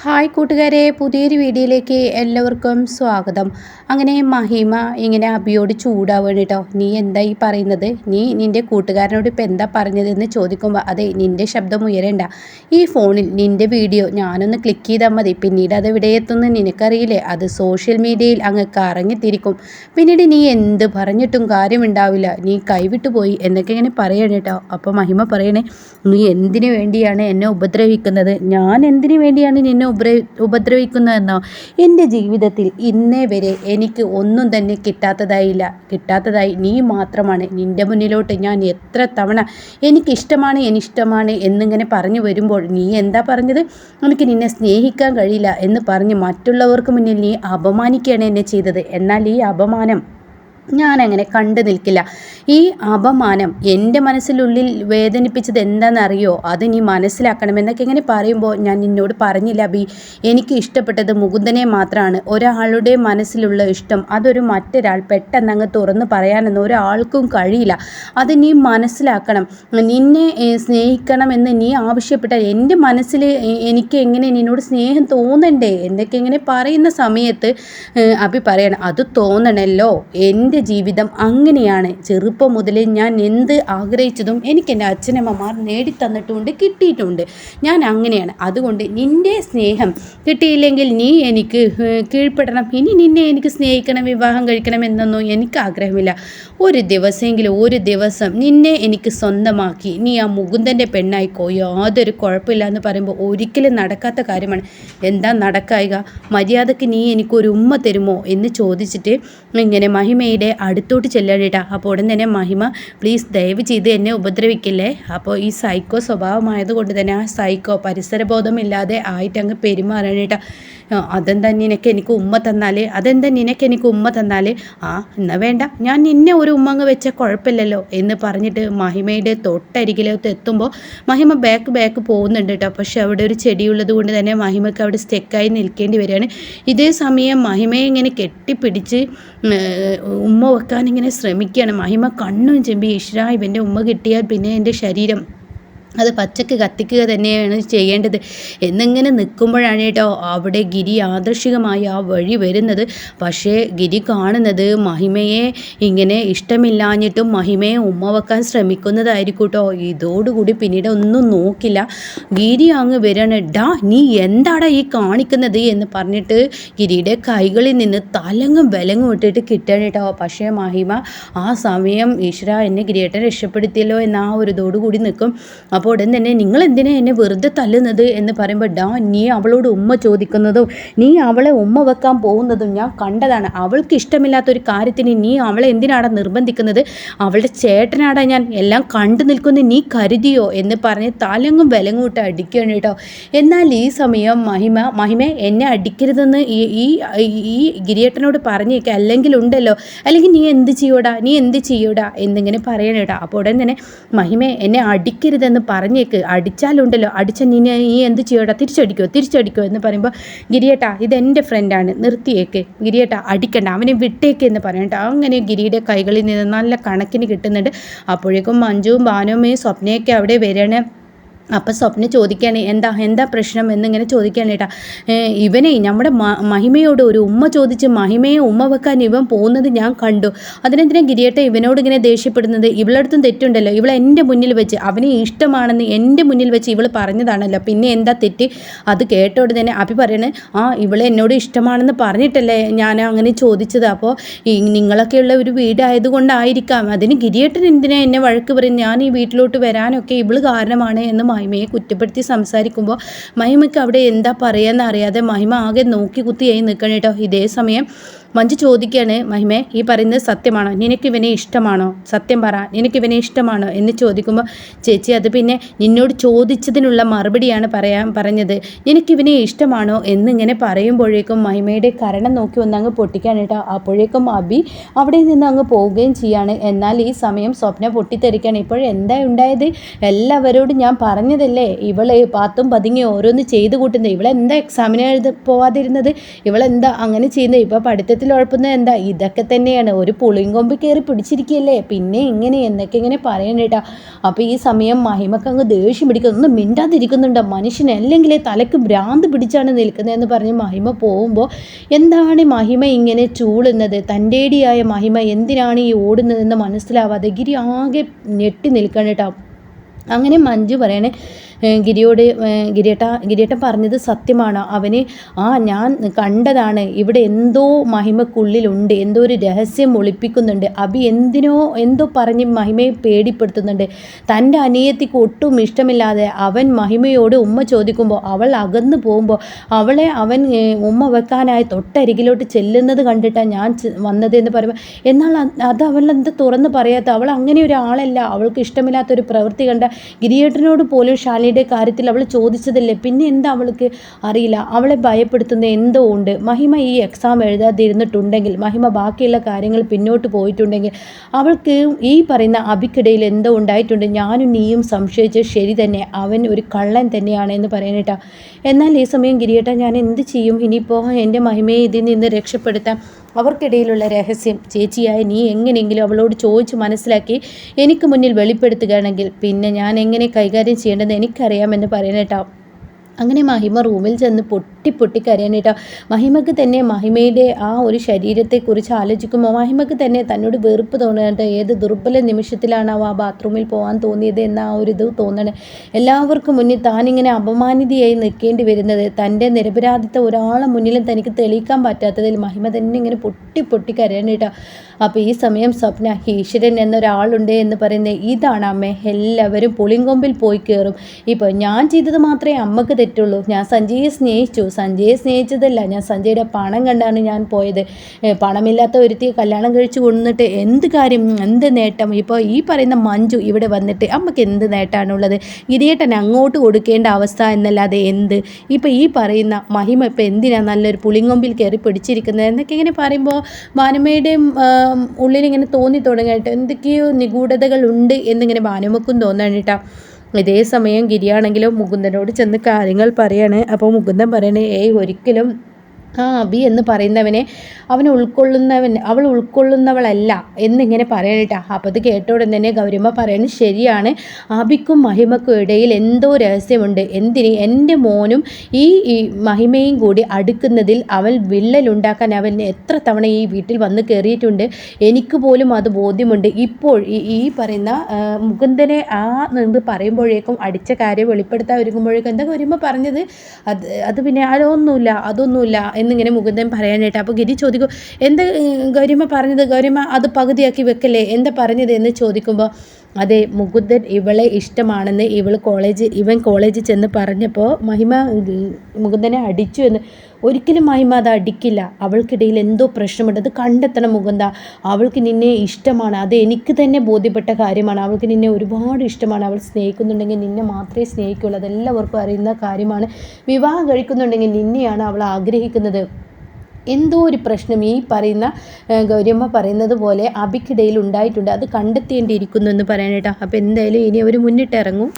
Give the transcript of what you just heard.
Hi കൂട്ടുകാരെ പുതിയൊരു വീഡിയോയിലേക്ക് എല്ലാവർക്കും സ്വാഗതം. അങ്ങനെ മഹിമ ഇങ്ങനെ അബിയോട് ചൂടാവുകയാണ് കേട്ടോ. നീ എന്താ ഈ പറയുന്നത്? നീ നിന്റെ കൂട്ടുകാരനോട് ഇപ്പം എന്താ പറഞ്ഞതെന്ന് ചോദിക്കുമ്പോൾ അതെ നിന്റെ ശബ്ദം ഉയരണ്ട. ഈ ഫോണിൽ നിന്റെ വീഡിയോ ഞാനൊന്ന് ക്ലിക്ക് ചെയ്താൽ മതി. പിന്നീട് അത് എവിടെ എത്തുന്നു നിനക്കറിയില്ലേ? അത് സോഷ്യൽ മീഡിയയിൽ അങ്ങ് കറങ്ങിത്തിരിക്കും. പിന്നീട് നീ എന്ത് പറഞ്ഞിട്ടും കാര്യമുണ്ടാവില്ല നീ കൈവിട്ടു പോയി എന്നൊക്കെ ഇങ്ങനെ പറയണം കേട്ടോ. അപ്പോൾ മഹിമ പറയണേ നീ എന്തിനു വേണ്ടിയാണ് എന്നെ ഉപദ്രവിക്കുന്നത്? ഞാൻ എന്തിനു വേണ്ടിയാണ് നിന്നെ ഉപദ്ര ഉപദ്രവിക്കുന്നതെന്നോ? എന്റെ ജീവിതത്തിൽ ഇന്നേ വരെ എനിക്ക് ഒന്നും തന്നെ കിട്ടാത്തതായില്ല. കിട്ടാത്തതായി നീ മാത്രമാണ്. നിന്റെ മുന്നിലോട്ട് ഞാൻ എത്ര തവണ എനിക്കിഷ്ടമാണ് എനിഷ്ടമാണ് എന്നിങ്ങനെ പറഞ്ഞു വരുമ്പോൾ നീ എന്താ പറഞ്ഞത്? എനിക്ക് നിന്നെ സ്നേഹിക്കാൻ കഴിയില്ല എന്ന് പറഞ്ഞ് മറ്റുള്ളവർക്ക് മുന്നിൽ നീ അപമാനിക്കുകയാണ് എന്നെ ചെയ്തത്. എന്നാൽ ഈ അപമാനം ഞാനങ്ങനെ കണ്ടു നിൽക്കില്ല. ഈ അപമാനം എന്റെ മനസ്സിലുള്ളിൽ വേദനിപ്പിച്ചത് എന്താണെന്നറിയോ? അത് നീ മനസ്സിലാക്കണം എന്നൊക്കെ ഇങ്ങനെ പറയുമ്പോൾ ഞാൻ നിന്നോട് പറഞ്ഞില്ല ബി. എനിക്ക് ഇഷ്ടപ്പെട്ടത് മുകുന്ദനെ മാത്രമാണ്. ഒരാളുടെ മനസ്സിലുള്ള ഇഷ്ടം അതൊരു മറ്റൊരാൾ പെട്ടെന്ന് അങ്ങ് തുറന്ന് പറയാനൊന്നും ഒരാൾക്കും കഴിയില്ല. അത് നീ മനസ്സിലാക്കണം. നിന്നെ സ്നേഹിക്കണം എന്ന് നീ ആവശ്യപ്പെട്ട എന്റെ മനസ്സിൽ എനിക്ക് എങ്ങനെ നിന്നോട് സ്നേഹം തോന്നണ്ടേ? എന്നൊക്കെ ഇങ്ങനെ പറയുന്ന സമയത്ത് അഭി പറയണം അത് തോന്നണല്ലോ. എന്റെ എന്റെ ജീവിതം അങ്ങനെയാണ്. ചെറുപ്പം മുതലേ ഞാൻ എന്ത് ആഗ്രഹിച്ചതും എനിക്ക് എന്റെ അച്ഛനമ്മമാർ നേടിത്തന്നിട്ടുമുണ്ട് കിട്ടിയിട്ടുണ്ട്. ഞാൻ അങ്ങനെയാണ്. അതുകൊണ്ട് നിന്റെ സ്നേഹം കിട്ടിയില്ലെങ്കിൽ നീ എനിക്ക് കീഴ്പ്പെടണം. ഇനി നിന്നെ എനിക്ക് സ്നേഹിക്കണം വിവാഹം കഴിക്കണം എന്നൊന്നും എനിക്ക് ആഗ്രഹമില്ല. ഒരു ദിവസമെങ്കിലും ഒരു ദിവസം നിന്നെ എനിക്ക് സ്വന്തമാക്കി. നീ ആ മുകുന്ദന്റെ പെണ്ണായിക്കോ യാതൊരു കുഴപ്പമില്ല എന്ന് പറയുമ്പോൾ ഒരിക്കലും നടക്കാത്ത കാര്യമാണ്. എന്താ നടക്കായിക? മര്യാദയ്ക്ക് നീ എനിക്കൊരു ഉമ്മ തരുമോ എന്ന് ചോദിച്ചിട്ട് ഇങ്ങനെ മഹിമയുടെ മഹിമയുടെ അടുത്തോട്ട് ചെല്ലണേട്ടാ അപ്പോൾ ഉടൻ തന്നെ മഹിമ പ്ലീസ് ദയവ് ചെയ്ത് എന്നെ ഉപദ്രവിക്കില്ലേ? അപ്പോൾ ഈ സൈക്കോ സ്വഭാവമായതുകൊണ്ട് തന്നെ ആ സൈക്കോ പരിസരബോധമില്ലാതെ ആയിട്ട് അങ്ങ് പെരുമാറണേട്ടാ അതെന്താ നിനക്ക് എനിക്ക് ഉമ്മ തന്നാൽ അതെന്താ നിനക്ക് എനിക്ക് ഉമ്മ തന്നാൽ ആ എന്നാ വേണ്ട. ഞാൻ നിന്നെ ഒരു ഉമ്മങ്ങ് വെച്ച കുഴപ്പമില്ലല്ലോ എന്ന് പറഞ്ഞിട്ട് മഹിമയുടെ തൊട്ടരികിലോട്ട് എത്തുമ്പോൾ മഹിമ ബാക്ക് ബാക്ക് പോകുന്നുണ്ട് കേട്ടോ പക്ഷെ അവിടെ ഒരു ചെടിയുള്ളത് കൊണ്ട് തന്നെ മഹിമയ്ക്ക് അവിടെ സ്റ്റെക്കായി നിൽക്കേണ്ടി വരികയാണ്. ഇതേ സമയം മഹിമയെ ഇങ്ങനെ കെട്ടിപ്പിടിച്ച് ഉമ്മ വെക്കാൻ ഇങ്ങനെ ശ്രമിക്കുകയാണ്. മഹിമ കണ്ണും ചെമ്പി ഇഷ്ര ഇവന്റെ ഉമ്മ കിട്ടിയാൽ പിന്നെ എന്റെ ശരീരം അത് പച്ചക്ക് കത്തിക്കുക തന്നെയാണ് ചെയ്യേണ്ടത്. എന്നിങ്ങനെ നിൽക്കുമ്പോഴാണ് കേട്ടോ അവിടെ ഗിരി ആദർശികമായി ആ വഴി വരുന്നത്. പക്ഷേ ഗിരി കാണുന്നത് മഹിമയെ ഇങ്ങനെ ഇഷ്ടമില്ലാഞ്ഞിട്ടും മഹിമയെ ഉമ്മ വെക്കാൻ ശ്രമിക്കുന്നതായിരിക്കും കേട്ടോ. ഇതോടുകൂടി പിന്നീട് ഒന്നും നോക്കില്ല. ഗിരി അങ്ങ് വരണ. ഡാ നീ എന്താടാ ഈ കാണിക്കുന്നത്? എന്ന് പറഞ്ഞിട്ട് ഗിരിയുടെ കൈകളിൽ നിന്ന് തലങ്ങും വിലങ്ങും ഇട്ടിട്ട് കിട്ടണം കേട്ടോ. പക്ഷേ മഹിമ ആ സമയം ഈശ്വര എന്നെ ഗിരിയേട്ടൻ രക്ഷപ്പെടുത്തിയല്ലോ എന്ന ആ ഒരു ഇതോടുകൂടി നിൽക്കും. അപ്പോൾ ഉടൻ തന്നെ നിങ്ങൾ എന്തിനാ എന്നെ വെറുതെ തല്ലുന്നത് എന്ന് പറയുമ്പോൾ ഡാ നീ അവളോട് ഉമ്മ ചോദിക്കുന്നതും നീ അവളെ ഉമ്മ വെക്കാൻ പോകുന്നതും ഞാൻ കണ്ടതാണ്. അവൾക്ക് ഇഷ്ടമില്ലാത്ത ഒരു കാര്യത്തിന് നീ അവളെ എന്തിനാടാ നിർബന്ധിക്കുന്നത്? അവളുടെ ചേട്ടനാടാ ഞാൻ എല്ലാം കണ്ടു നിൽക്കുന്ന നീ കരുതിയോ? എന്ന് പറഞ്ഞ് തലങ്ങും വിലങ്ങും ഇട്ട് അടിക്കുകയാണ് കേട്ടോ. എന്നാൽ ഈ സമയം മഹിമ മഹിമ എന്നെ അടിക്കരുതെന്ന് ഈ ഈ ഈ ഗിരിയേട്ടനോട് പറഞ്ഞേക്ക. അല്ലെങ്കിൽ ഉണ്ടല്ലോ. അല്ലെങ്കിൽ നീ എന്ത് ചെയ്യൂടാ? നീ എന്ത് ചെയ്യൂടാ? എന്നിങ്ങനെ പറയണേട്ടാ അപ്പോൾ ഉടൻ തന്നെ മഹിമ എന്നെ അടിക്കരുതെന്ന് പറഞ്ഞേക്ക് അടിച്ചാലുണ്ടല്ലോ അടിച്ച നീ നീ എന്ത് ചെയ്യോടാ? തിരിച്ചടിക്കോ തിരിച്ചടിക്കോ എന്ന് പറയുമ്പോൾ ഗിരിയേട്ടാ ഇതെന്റെ ഫ്രണ്ടാണ് നിർത്തിയേക്ക്. ഗിരിയേട്ടാ അടിക്കണ്ട അവനെ വിട്ടേക്ക് എന്ന് പറയണ്ട. അങ്ങനെ ഗിരിയുടെ കൈകളിൽ നിന്ന് നല്ല കണക്കിന് കിട്ടുന്നുണ്ട്. അപ്പോഴേക്കും മഞ്ജുവും ഭാനുവും സ്വപ്നയൊക്കെ അവിടെ വരണേ. അപ്പം സ്വപ്ന ചോദിക്കുകയാണ് എന്താ എന്താ പ്രശ്നം? എന്നിങ്ങനെ ചോദിക്കുകയാണ് കേട്ടാ ഇവനെ നമ്മുടെ മഹിമയോട് ഒരു ഉമ്മ ചോദിച്ച് മഹിമയെ ഉമ്മ വെക്കാൻ ഇവൻ പോകുന്നത് ഞാൻ കണ്ടു. അതിനെന്തിനാ ഗിരിയേട്ട ഇവനോട് ഇങ്ങനെ ദേഷ്യപ്പെടുന്നത്? ഇവളടുത്തും തെറ്റുണ്ടല്ലോ. ഇവൾ എന്റെ മുന്നിൽ വെച്ച് അവനെ ഇഷ്ടമാണെന്ന് എന്റെ മുന്നിൽ വെച്ച് ഇവൾ പറഞ്ഞതാണല്ലോ. പിന്നെ എന്താ തെറ്റ്? അത് കേട്ടോട് തന്നെ അഭി പറയണേ ആ ഇവളെ എന്നോട് ഇഷ്ടമാണെന്ന് പറഞ്ഞിട്ടല്ലേ ഞാൻ അങ്ങനെ ചോദിച്ചത്. അപ്പോൾ നിങ്ങളൊക്കെയുള്ള ഒരു വീടായതുകൊണ്ടായിരിക്കാം അതിന് ഗിരിയേട്ടൻ എന്തിനാ എന്നെ വഴക്ക് പറയും ഞാൻ ഈ വീട്ടിലോട്ട് വരാനൊക്കെ ഇവൾ കാരണമാണ് എന്ന് മഹിമയെ കുറ്റപ്പെടുത്തി സംസാരിക്കുമ്പോൾ മഹിമയ്ക്ക് അവിടെ എന്താ പറയുക അറിയാതെ മഹിമ ആകെ നോക്കി കുത്തിയായി നിൽക്കണം കേട്ടോ. ഇതേ സമയം മഞ്ജു ചോദിക്കുകയാണ് മഹിമേ ഈ പറയുന്നത് സത്യമാണോ? നിനക്ക് ഇവനെ ഇഷ്ടമാണോ? സത്യം പറ നിനക്ക് ഇവനെ ഇഷ്ടമാണോ? എന്ന് ചോദിക്കുമ്പോൾ ചേച്ചി അത് പിന്നെ നിന്നോട് ചോദിച്ചതിനുള്ള മറുപടിയാണ് പറയാൻ പറഞ്ഞത്. നിനക്കിവനെ ഇഷ്ടമാണോ? എന്നിങ്ങനെ പറയുമ്പോഴേക്കും മഹിമയുടെ കരണം നോക്കി ഒന്നങ്ങ് പൊട്ടിക്കാൻ കേട്ടോ അപ്പോഴേക്കും അബി അവിടെ നിന്ന് അങ്ങ് പോവുകയും ചെയ്യാണ്. എന്നാൽ ഈ സമയം സ്വപ്ന പൊട്ടിത്തെറിക്കാണ്. ഇപ്പോഴെന്താ ഉണ്ടായത്? എല്ലാവരോടും ഞാൻ പറഞ്ഞതല്ലേ? ഇവളെ പാത്തും പതുങ്ങി ഓരോന്ന് ചെയ്ത് കൂട്ടുന്നത്. ഇവളെന്താ എക്സാമിന് എഴുത പോവാതിരുന്നത്? ഇവളെന്താ അങ്ങനെ ചെയ്യുന്നത്? ഇപ്പോൾ പഠിത്തത്തിൽ വെള്ളത്തിൽ ഉഴപ്പുന്നത് എന്താ ഇതൊക്കെ തന്നെയാണ്. ഒരു പുളിങ്കൊമ്പ് കയറി പിടിച്ചിരിക്കുകയല്ലേ? പിന്നെ ഇങ്ങനെ എന്നൊക്കെ ഇങ്ങനെ പറയണേട്ടാ അപ്പോൾ ഈ സമയം മഹിമക്ക് അങ്ങ് ദേഷ്യം പിടിക്കുന്നു ഒന്നും മിണ്ടാതിരിക്കുന്നുണ്ട്. മനുഷ്യൻ അല്ലെങ്കിൽ തലക്ക് ഭ്രാന്ത് പിടിച്ചാണ് നിൽക്കുന്നതെന്ന് പറഞ്ഞ് മഹിമ പോകുമ്പോൾ എന്താണ് മഹിമ ഇങ്ങനെ ചൂളുന്നത്? തന്റെടിയായ മഹിമ എന്തിനാണ് ഈ ഓടുന്നതെന്ന് മനസ്സിലാവാതെ ഗിരി ആകെ ഞെട്ടി നിൽക്കണം കേട്ടോ അങ്ങനെ മഞ്ജു പറയണേ ഗിരിയോട് ഗിരിയേട്ട ഗിരിയേട്ടൻ പറഞ്ഞത് സത്യമാണ്. അവന് ആ ഞാൻ കണ്ടതാണ് ഇവിടെ എന്തോ മഹിമക്കുള്ളിലുണ്ട് എന്തോ ഒരു രഹസ്യം ഒളിപ്പിക്കുന്നുണ്ട്. അഭി എന്തിനോ എന്തോ പറഞ്ഞ് മഹിമയെ പേടിപ്പെടുത്തുന്നുണ്ട്. തന്റെ അനിയത്തിക്ക് ഒട്ടും ഇഷ്ടമില്ലാതെ അവൻ മഹിമയോട് ഉമ്മ ചോദിക്കുമ്പോൾ അവൾ അകന്നു പോകുമ്പോൾ അവളെ അവൻ ഉമ്മ വെക്കാനായി തൊട്ടരികിലോട്ട് ചെല്ലുന്നത് കണ്ടിട്ടാണ് ഞാൻ വന്നത് എന്ന് പറയുമ്പോൾ എന്നാൽ അത് അവൾ തുറന്ന് പറയാത്ത അവൾ അങ്ങനെ ഒരാളല്ല അവൾക്ക് ഇഷ്ടമില്ലാത്തൊരു പ്രവൃത്തി കണ്ട ഗിരിയേട്ടനോട് പോലും ഷാലിയുടെ കാര്യത്തിൽ അവൾ ചോദിച്ചതല്ലേ? പിന്നെ എന്താ അവൾക്ക് അറിയില്ല. അവളെ ഭയപ്പെടുത്തുന്ന എന്തോ ഉണ്ട്. മഹിമ ഈ എക്സാം എഴുതാതിരുന്നിട്ടുണ്ടെങ്കിൽ മഹിമ ബാക്കിയുള്ള കാര്യങ്ങൾ പിന്നോട്ട് പോയിട്ടുണ്ടെങ്കിൽ അവൾക്ക് ഈ പറയുന്ന അഭിക്കിടയിൽ എന്തോ ഉണ്ടായിട്ടുണ്ട്. ഞാനും നീയും സംശയിച്ച് ശരി തന്നെ അവൻ ഒരു കള്ളൻ തന്നെയാണ് എന്ന് പറയാനേട്ടാ എന്നാൽ ഈ സമയം ഗിരിയേട്ട ഞാൻ എന്ത് ചെയ്യും? ഇനിയിപ്പോൾ എന്റെ മഹിമയെ ഇതിൽ നിന്ന് രക്ഷപ്പെടുത്താം അവർക്കിടയിലുള്ള രഹസ്യം ചേച്ചിയായ നീ എങ്ങനെയെങ്കിലും അവളോട് ചോദിച്ച് മനസ്സിലാക്കി എനിക്ക് മുന്നിൽ വെളിപ്പെടുത്തുകയാണെങ്കിൽ പിന്നെ ഞാൻ എങ്ങനെ കൈകാര്യം ചെയ്യേണ്ടതെന്ന് എനിക്കറിയാമെന്ന് പറയണേട്ടോ അങ്ങനെ മഹിമ റൂമിൽ ചെന്ന് പൊട്ടി പൊട്ടി കരയാനേട്ടോ മഹിമക്ക് തന്നെ മഹിമയുടെ ആ ഒരു ശരീരത്തെക്കുറിച്ച് ആലോചിക്കുമ്പോൾ മഹിമക്ക് തന്നെ തന്നോട് വെറുപ്പ് തോന്നുന്നുണ്ട് ഏത് ദുർബല നിമിഷത്തിലാണ് ആ ബാത്റൂമിൽ പോകാൻ തോന്നിയത് എന്ന ആ ഒരു ഇത് തോന്നണേ. എല്ലാവർക്കും മുന്നിൽ താനിങ്ങനെ അപമാനിതയായി നിൽക്കേണ്ടി വരുന്നത് തന്റെ നിരപരാധിത്വ ഒരാളെ മുന്നിലും തനിക്ക് തെളിയിക്കാൻ പറ്റാത്തതിൽ മഹിമ തന്നെ ഇങ്ങനെ പൊട്ടി പൊട്ടി കരയാനേട്ടോ അപ്പോൾ ഈ സമയം സ്വപ്ന ഈശ്വരൻ എന്നൊരാളുണ്ട് എന്ന് പറയുന്നത് ഇതാണ് അമ്മ. എല്ലാവരും പുളിങ്കൊമ്പിൽ പോയി കയറും. ഇപ്പോൾ ഞാൻ ചെയ്തത് മാത്രമേ അമ്മയ്ക്ക് തെറ്റുള്ളൂ. ഞാൻ സഞ്ജയെ സ്നേഹിച്ചു. സഞ്ജയെ സ്നേഹിച്ചതല്ല. ഞാൻ സഞ്ജയുടെ പണം കണ്ടാണ് ഞാൻ പോയത്. പണമില്ലാത്ത ഒരുത്തി കല്യാണം കഴിച്ചു കൊണ്ടിട്ട് എന്ത് കാര്യം എന്ത് നേട്ടം? ഇപ്പോൾ ഈ പറയുന്ന മഞ്ജു ഇവിടെ വന്നിട്ട് അമ്മയ്ക്ക് എന്ത് നേട്ടമാണുള്ളത് ഗിരിയേട്ടൻ അങ്ങോട്ട് കൊടുക്കേണ്ട അവസ്ഥ എന്നല്ലാതെ എന്ത്? ഇപ്പോൾ ഈ പറയുന്ന മഹിമ ഇപ്പോൾ എന്തിനാണ് നല്ലൊരു പുളിങ്കൊമ്പിൽ കയറി പിടിച്ചിരിക്കുന്നത്? എന്നൊക്കെ ഇങ്ങനെ പറയുമ്പോൾ ഉള്ളിൽ ഇങ്ങനെ തോന്നി തുടങ്ങിയിട്ട് എന്തൊക്കെയോ നിഗൂഢതകളുണ്ട് എന്നിങ്ങനെ ഭാനുമക്കും തോന്നാനിട്ടാ ഇതേ സമയം ഗിരിയാണെങ്കിലും മുകുന്ദനോട് ചെന്ന് കാര്യങ്ങൾ പറയാണ്. അപ്പോൾ മുകുന്ദൻ പറയണേ ഏയ് ഒരിക്കലും ആ അബി എന്ന് പറയുന്നവനെ അവനെ ഉൾക്കൊള്ളുന്നവൻ അവൾ ഉൾക്കൊള്ളുന്നവളല്ല എന്നിങ്ങനെ പറയണിട്ടാ. അപ്പോൾ അത് കേട്ടോടെ തന്നെ ഗൗരിമ്മ പറയുന്നത് ശരിയാണ്. അബിക്കും മഹിമക്കും ഇടയിൽ എന്തോ രഹസ്യമുണ്ട്. എന്തിന്? എന്റെ മോനും ഈ മഹിമയും കൂടി അടുക്കുന്നതിൽ അവൻ വിള്ളലുണ്ടാക്കാൻ അവൻ എത്ര തവണ ഈ വീട്ടിൽ വന്ന് കയറിയിട്ടുണ്ട്? എനിക്ക് പോലും അത് ബോധ്യമുണ്ട്. ഇപ്പോൾ ഈ പറയുന്ന മുകുന്ദനെ ആ നിന്ന് പറയുമ്പോഴേക്കും അടിച്ച കാര്യം വെളിപ്പെടുത്താൻ ഒരുങ്ങുമ്പോഴേക്കും എന്താ ഗൗരിമ്മ പറഞ്ഞത്? അത് അത് പിന്നെ അതൊന്നുമില്ല അതൊന്നുമില്ല എന്നിങ്ങനെ മുകുന്ദൻ പറയാനായിട്ട്. അപ്പോൾ ഗിരി ചോദിക്കും എന്ത് ഗൗരിമ പറഞ്ഞത്? ഗൗരിമ അത് പകുതിയാക്കി വെക്കല്ലേ? എന്താ പറഞ്ഞത്? എന്ന് ചോദിക്കുമ്പോൾ അതെ മുകുന്ദൻ ഇവളെ ഇഷ്ടമാണെന്ന് ഇവൾ കോളേജ് ഇവൻ കോളേജിൽ ചെന്ന് പറഞ്ഞപ്പോൾ മഹിമ മുകുന്ദനെ അടിച്ചു എന്ന്. ഒരിക്കലും മഹിമ അത് അടിക്കില്ല. അവൾക്കിടയിൽ എന്തോ പ്രശ്നമുണ്ട്. അത് കണ്ടെത്തണം മുകുന്ദ. അവൾക്ക് നിന്നെ ഇഷ്ടമാണ്. അത് എനിക്ക് തന്നെ ബോധ്യപ്പെട്ട കാര്യമാണ്. അവൾക്ക് നിന്നെ ഒരുപാട് ഇഷ്ടമാണ്. അവൾ സ്നേഹിക്കുന്നുണ്ടെങ്കിൽ നിന്നെ മാത്രമേ സ്നേഹിക്കുള്ളൂ. അതെല്ലാവർക്കും അറിയുന്ന കാര്യമാണ്. വിവാഹം കഴിക്കുന്നുണ്ടെങ്കിൽ നിന്നെയാണ് അവൾ ആഗ്രഹിക്കുന്നത്. എന്തോ ഒരു പ്രശ്നം ഈ പറയുന്ന ഗൗരിയമ്മ പറയുന്നത് പോലെ അബിക്കിടയിൽ ഉണ്ടായിട്ടുണ്ട്. അത് കണ്ടെത്തേണ്ടിയിരിക്കുന്നു എന്ന് പറയാനായിട്ടാണ് അപ്പോൾ എന്തായാലും ഇനി അവർ മുന്നിട്ടിറങ്ങും.